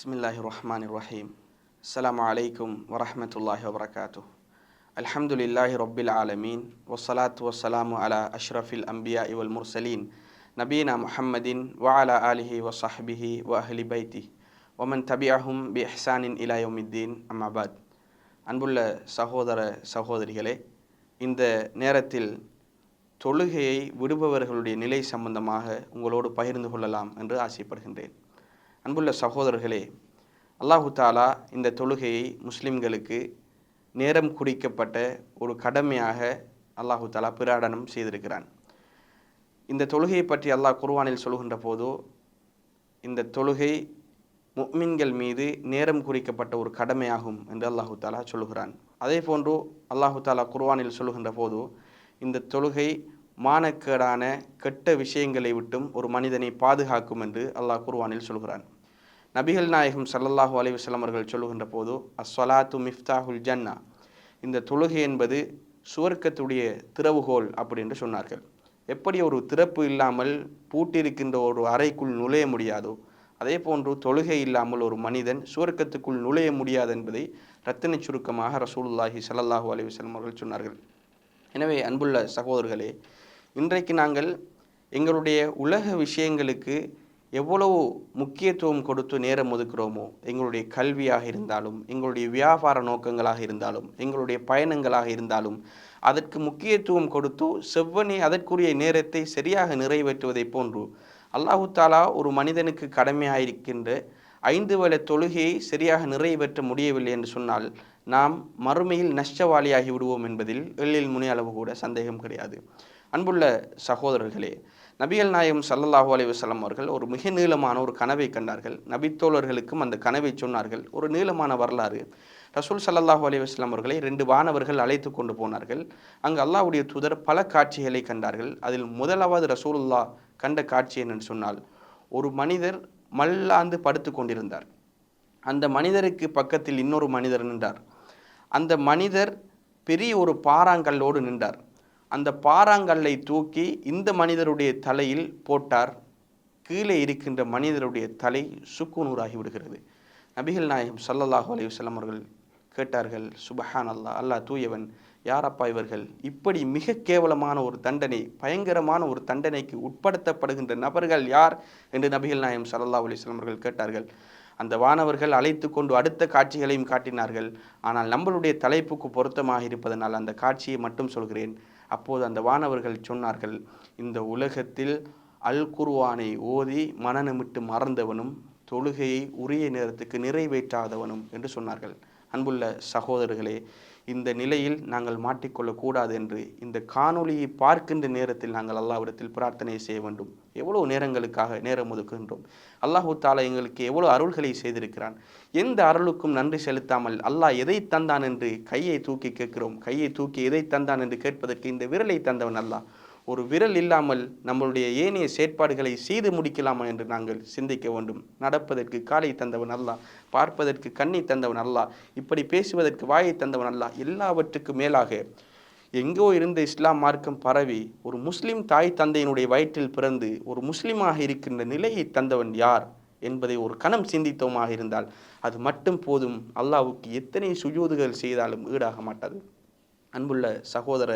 பிஸ்மில்லாஹி ரஹ்மான் ரஹீம் அஸ்லாம் அலைக்கும் வரமத்துல்லாஹி வபரகாத்து அல்ஹம்துலில்லாஹி ரொபில் ஆலமீன் ஒசலாத் வசலாமு அலா அஷ்ரஃபில் அம்பியா இவல் முர்சலீன் நபீனா முஹம்மதின் வ அலா அலிஹி வசஹபிஹி வ அஹ்லி பைத்தி ஒமன் தபியாஹும் பி எஹ்சானின் இலாயுமித்தீன் அம்மாபாத் அன்புள்ள சகோதர சகோதரிகளே இந்த நேரத்தில் தொழுகையை விடுபவர்களுடைய நிலை சம்பந்தமாக உங்களோடு பகிர்ந்து கொள்ளலாம் என்று ஆசைப்படுகின்றேன். அன்புள்ள சகோதரர்களே அல்லாஹு தாலா இந்த தொழுகையை முஸ்லிம்களுக்கு நேரம் குறிக்கப்பட்ட ஒரு கடமையாக அல்லாஹு தாலா பிராடனம் செய்திருக்கிறான். இந்த தொழுகையை பற்றி அல்லாஹ் குர்வானில் சொல்கின்ற போதோ இந்த தொழுகை முக்மின்கள் மீது நேரம் குறிக்கப்பட்ட ஒரு கடமையாகும் என்று அல்லாஹு தாலா சொல்லுகிறான். அதே போன்று அல்லாஹு தாலா குர்வானில் சொல்லுகின்ற போது இந்த தொழுகை மானக்கேடான கெட்ட விஷயங்களை விட்டும் ஒரு மனிதனை பாதுகாக்கும் என்று அல்லாஹ் குர்வானில் சொல்கிறான். நபிகள் நாயகம் சல்லல்லாஹு அலைஹி அவர்கள் சொல்லுகின்ற போது அஸ்வலாத்து மிஃப்தாஹுல் ஜன்னா இந்த தொழுகை என்பது சுவர்க்கத்துடைய திறவுகோல் அப்படி என்று சொன்னார்கள். எப்படி ஒரு திறப்பு இல்லாமல் பூட்டியிருக்கின்ற ஒரு அறைக்குள் நுழைய முடியாதோ அதே போன்று தொழுகை இல்லாமல் ஒரு மனிதன் சுவர்க்கத்துக்குள் நுழைய முடியாது என்பதை ரத்தின சுருக்கமாக ரசூலுல்லாஹி சல்லாஹூ அலைஹி அவர்கள் சொன்னார்கள். எனவே அன்புள்ள சகோதரர்களே இன்றைக்கு நாங்கள் எங்களுடைய உலக விஷயங்களுக்கு எவ்வளவு முக்கியத்துவம் கொடுத்து நேரம் ஒதுக்குறோமோ எங்களுடைய கல்வியாக இருந்தாலும் எங்களுடைய வியாபார நோக்கங்களாக இருந்தாலும் எங்களுடைய பயணங்களாக இருந்தாலும் அதற்கு முக்கியத்துவம் கொடுத்து செவ்வனே அதற்குரிய நேரத்தை சரியாக நிறைவேற்றுவதை போன்று அல்லாஹு தாலா ஒரு மனிதனுக்கு கடமையாயிருக்கின்ற ஐந்து வேளை தொழுகையை சரியாக நிறைவேற்ற முடியவில்லை என்று சொன்னால் நாம் மறுமையில் நஷ்டவாளியாகி விடுவோம் என்பதில் எழில் முனி அளவு கூட சந்தேகம் கிடையாது. அன்புள்ள சகோதரர்களே நபிகள் நாயகம் சல்லல்லாஹூ அலைவசல்லம் அவர்கள் ஒரு மிக நீளமான ஒரு கனவை கண்டார்கள். நபித்தோழர்களுக்கும் அந்த கனவை சொன்னார்கள். ஒரு நீளமான வரலாறு. ரசூல் சல்லல்லாஹூ அலைவாஸ்லாம் அவர்களை ரெண்டு வானவர்கள் அழைத்து கொண்டு போனார்கள். அங்கு அல்லாஹ்வுடைய தூதர் பல காட்சிகளை கண்டார்கள். அதில் முதலாவது ரசூலுல்லா கண்ட காட்சி என்னன்னு சொன்னால் ஒரு மனிதர் மல்லாந்து படுத்து கொண்டிருந்தார். அந்த மனிதருக்கு பக்கத்தில் இன்னொரு மனிதர் நின்றார். அந்த மனிதர் பெரிய ஒரு பாறாங்கல்லோடு நின்றார். அந்த பாறாங்கல்லை தூக்கி இந்த மனிதருடைய தலையில் போட்டார். கீழே இருக்கின்ற மனிதருடைய தலை சுக்குநூறாகி விடுகிறது. நபிகள் நாயகம் சல்லல்லாஹு அலைஹி அவர்கள் கேட்டார்கள் சுபஹான் அல்லாஹ் அல்லாஹ் தூயவன் யாரப்பா இவர்கள்? இப்படி மிக கேவலமான ஒரு தண்டனை பயங்கரமான ஒரு தண்டனைக்கு உட்படுத்தப்படுகின்ற நபர்கள் யார் என்று நபிகள் நாயம் சல்லா அலிஸ்லாம் அவர்கள் கேட்டார்கள். அந்த வானவர்கள் அழைத்து கொண்டு அடுத்த காட்சிகளையும் காட்டினார்கள். ஆனால் நம்மளுடைய தலைப்புக்கு பொருத்தமாக இருப்பதனால் அந்த காட்சியை மட்டும் சொல்கிறேன். அப்போது அந்த வானவர்கள் சொன்னார்கள் இந்த உலகத்தில் அல் குர்வானை ஓதி மனநமிட்டு மறந்தவனும் தொழுகையை உரிய நேரத்துக்கு நிறைவேற்றாதவனும் என்று சொன்னார்கள். அன்புள்ள சகோதரர்களே இந்த நிலையில் நாங்கள் மாட்டிக்கொள்ளக்கூடாது என்று இந்த காணொளியை பார்க்கின்ற நேரத்தில் நாங்கள் அல்லாவிடத்தில் பிரார்த்தனை செய்ய வேண்டும். எவ்வளோ நேரங்களுக்காக நேரம் ஒதுக்குகின்றோம்? அல்லாஹூ தாலா எங்களுக்கு எவ்வளோ அருள்களை செய்திருக்கிறான்? எந்த அருளுக்கும் நன்றி செலுத்தாமல் அல்லாஹ் எதை தந்தான் என்று கையை தூக்கி கேட்கிறோம்? கையை தூக்கி எதை தந்தான் என்று கேட்பதற்கு இந்த விரலை தந்தவன் அல்லாஹ். ஒரு விரல் இல்லாமல் நம்மளுடைய ஏனைய செயற்பாடுகளை செய்து முடிக்கலாமா என்று நாங்கள் சிந்திக்க வேண்டும். நடப்பதற்கு காலை தந்தவன் அல்லா பார்ப்பதற்கு கண்ணை தந்தவன் அல்லா இப்படி பேசுவதற்கு வாயை தந்தவன் அல்லா எல்லாவற்றுக்கும் மேலாக எங்கோ இருந்த இஸ்லாம் மார்க்கம் பரவி ஒரு முஸ்லிம் தாய் தந்தையினுடைய வயிற்றில் பிறந்து ஒரு முஸ்லிமாக இருக்கின்ற நிலையை தந்தவன் யார் என்பதை ஒரு கணம் சிந்தித்தோமாக இருந்தால் அது மட்டும் போதும். அல்லாவுக்கு எத்தனை சுஜூதுகள் செய்தாலும் ஈடாக மாட்டாது. அன்புள்ள சகோதர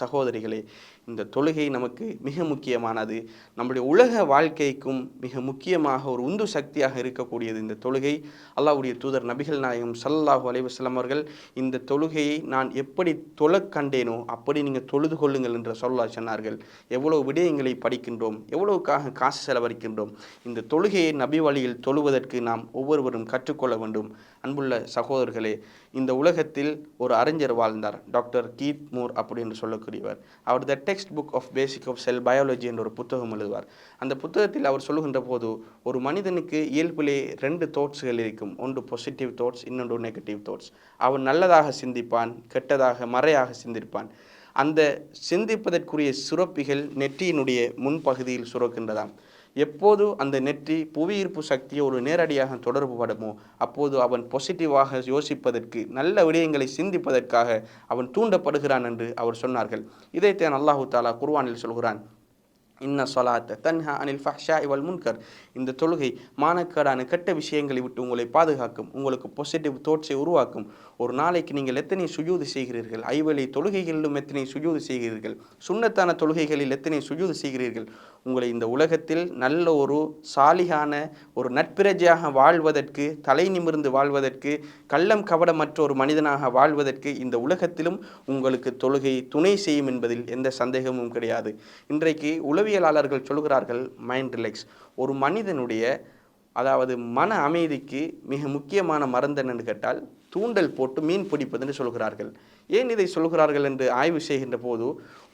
சகோதரிகளே இந்த தொழுகை நமக்கு மிக முக்கியமானது. நம்முடைய உலக வாழ்க்கைக்கும் மிக முக்கியமாக ஒரு உந்து சக்தியாக இருக்கக்கூடியது இந்த தொழுகை. அல்லாவுடைய தூதர் நபிகள் நாயகம் சல்லாஹு அலைவசலம் அவர்கள் இந்த தொழுகையை நான் எப்படி தொழ கண்டேனோ அப்படி நீங்கள் தொழுது கொள்ளுங்கள் என்று சொல்லா சொன்னார்கள். எவ்வளவு விடயங்களை படிக்கின்றோம் எவ்வளவுக்காக காசு செலவழிக்கின்றோம். இந்த தொழுகையை நபி வழியில் தொழுவதற்கு நாம் ஒவ்வொருவரும் கற்றுக்கொள்ள வேண்டும். அன்புள்ள சகோதரர்களே இந்த உலகத்தில் ஒரு அறிஞர் வாழ்ந்தார் டாக்டர் கீத் மூர் அப்படின்னு சொல்லக்கூடியவர் அவர் the textbook of basic of cell biology என்ற ஒரு புத்தகம் எழுதுவார். அந்த புத்தகத்தில் அவர் சொல்லுகின்ற போது ஒரு மனிதனுக்கு இயல்பிலே ரெண்டு தோட்ஸ்கள் இருக்கும். ஒன்று பாசிட்டிவ் தோட்ஸ் இன்னொன்று நெகட்டிவ் தோட்ஸ் அவன் நல்லதாக சிந்திப்பான் கெட்டதாக மறையாக சிந்திப்பான். அந்த சிந்திப்பதற்குரிய சுரப்பிகள் நெற்றியினுடைய முன்பகுதியில் சுரக்கின்றதாம். எப்போது அந்த நெற்றி புவியீர்ப்பு சக்தியை ஒரு நேரடியாக தொடர்பு படுமோ அப்போது அவன் பாசிட்டிவாக யோசிப்பதற்கு நல்ல விடயங்களை சிந்திப்பதற்காக அவன் தூண்டப்படுகிறான் என்று அவர் சொன்னார்கள். இதைத்தான் அல்லாஹு தாலா குர்வானில் சொல்கிறான். இன்ன சொலாத்த தன்ஹா அனில் ஃபஹ்ஷா இவல் முன்கர். இந்த தொழுகை மானக்கேடான கெட்ட விஷயங்களை விட்டு உங்களை பாதுகாக்கும் உங்களுக்கு பாசிட்டிவ் தோட்ஸை உருவாக்கும். ஒரு நாளைக்கு நீங்கள் எத்தனை சுஜூது செய்கிறீர்கள்? ஐவழி தொழுகைகளிலும் எத்தனை சுஜூது செய்கிறீர்கள்? சுண்ணத்தான தொழுகைகளில் எத்தனை சுஜூது செய்கிறீர்கள்? உங்களை இந்த உலகத்தில் நல்ல ஒரு சாலிகான ஒரு நட்பிரஜையாக வாழ்வதற்கு தலை நிமிர்ந்து வாழ்வதற்கு கள்ளம் கபடமற்ற ஒரு மனிதனாக வாழ்வதற்கு இந்த உலகத்திலும் உங்களுக்கு தொழுகை துணை செய்யும் என்பதில் எந்த சந்தேகமும் கிடையாது. இன்றைக்கு உளவியலாளர்கள் சொல்கிறார்கள் மைண்ட் ரிலாக்ஸ் ஒரு மனிதனுடைய அதாவது மன அமைதிக்கு மிக முக்கியமான மருந்து என்னென்னு கேட்டால் தூண்டல் போட்டு மீன் பிடிப்பதுன்னு சொல்கிறார்கள். ஏன் இதை சொல்கிறார்கள் என்று ஆய்வு செய்கின்ற போது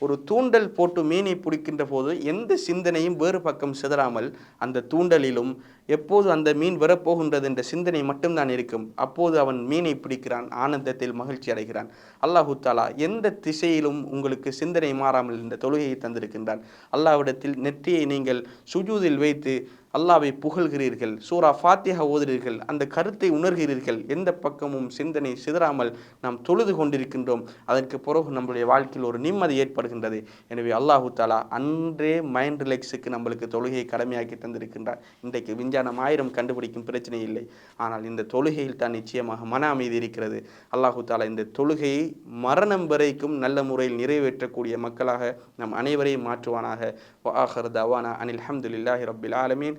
ஒரு தூண்டல் போட்டு மீனை பிடிக்கின்ற போது எந்த சிந்தனையும் வேறு பக்கம் சிதறாமல் அந்த தூண்டலிலும் எப்போது அந்த மீன் வரப்போகின்றது என்ற சிந்தனை மட்டும்தான் இருக்கும். அப்போது அவன் மீனை பிடிக்கிறான் ஆனந்தத்தில் மகிழ்ச்சி அடைகிறான். அல்லாஹு தாலா எந்த திசையிலும் உங்களுக்கு சிந்தனை மாறாமல் இந்த தொழுகையை தந்திருக்கின்றான். அல்லாவிடத்தில் நெற்றியை நீங்கள் சுஜூதில் வைத்து அல்லாவை புகழ்கிறீர்கள் சூரா ஃபாத்தியா ஓதுகிறீர்கள் அந்த கருத்தை உணர்கிறீர்கள் எந்த பக்கமும் சிந்தனை சிதறாமல் நாம் தொழுது கொண்டிருக்கின்றோம். அதற்கு பிறகு நம்மளுடைய வாழ்க்கையில் ஒரு நிம்மதி ஏற்படுகின்றது. எனவே அல்லாஹு தாலா அன்றே மைண்ட் ரிலாக்ஸுக்கு நம்மளுக்கு தொழுகையை கடமையாக்கி தந்திருக்கின்றார். இன்றைக்கு விஞ்ஞானம் ஆயிரம் கண்டுபிடிக்கும் பிரச்சனை இல்லை. ஆனால் இந்த தொழுகையில் தான் நிச்சயமாக மன அமைதி இருக்கிறது. அல்லாஹு தாலா இந்த தொழுகையை மரணம் வரைக்கும் நல்ல முறையில் நிறைவேற்றக்கூடிய மக்களாக நம் அனைவரையும் மாற்றுவானாக. வாஹர் தவானா அனில் அஹமதுல்லாஹி ரபில் ஆலமீன்.